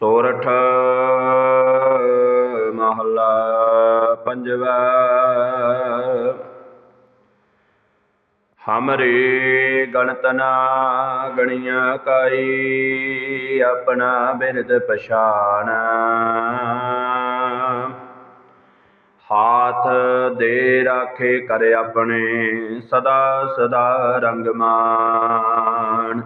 ਸੋਰਠ ਮਹੱਲਾ ਪੰਜਵਾ। ਹਮਰੇ ਗਣਤਨਾ ਗਣੀਆਂ ਕਾਈ ਆਪਣਾ ਬਿਰਦ ਪਛਾਣ। ਹਾਥ ਦੇ ਰਾਖੇ ਕਰ ਆਪਣੇ ਸਦਾ ਸਦਾ ਰੰਗਮਾਨ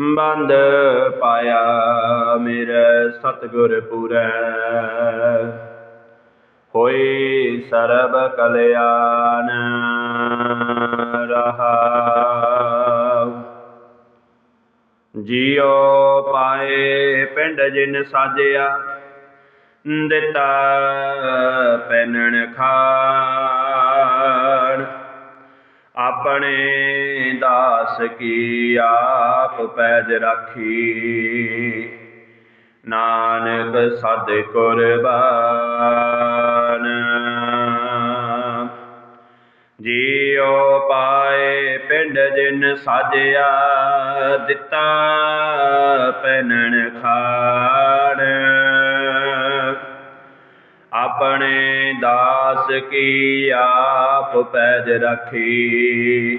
ਬੰਦ ਪਾਇਆ ਮੇਰੇ ਸਤਿਗੁਰ ਪੂਰੈ। ਹੋਈ ਸਰਬ ਕਲਿਆਣ ਰਹਾਉ। ਜੀਉ ਪਾਏ ਪਿੰਡ ਜਿਨ ਸਾਜਿਆ, ਦਿੱਤਾ ਪੈਨਣ ਖਾਣ। ਆਪਣੇ ਦਾਸ ਕੀ ਆਪ ਪੈਜ ਰਾਖੀ। ਨਾਨਕ ਸਦ ਕੁਰਬਾਨ। ਜੀਉ ਪਾਏ ਪਿੰਡ ਜਿਨ ਸਾਜਿਆ, ਦਿੱਤਾ ਪੈਨਣ ਖਾਣ। ਆਪਣੇ ਦਾਸ ਕੀ ਆਪ ਪੈਜ ਰੱਖੀ।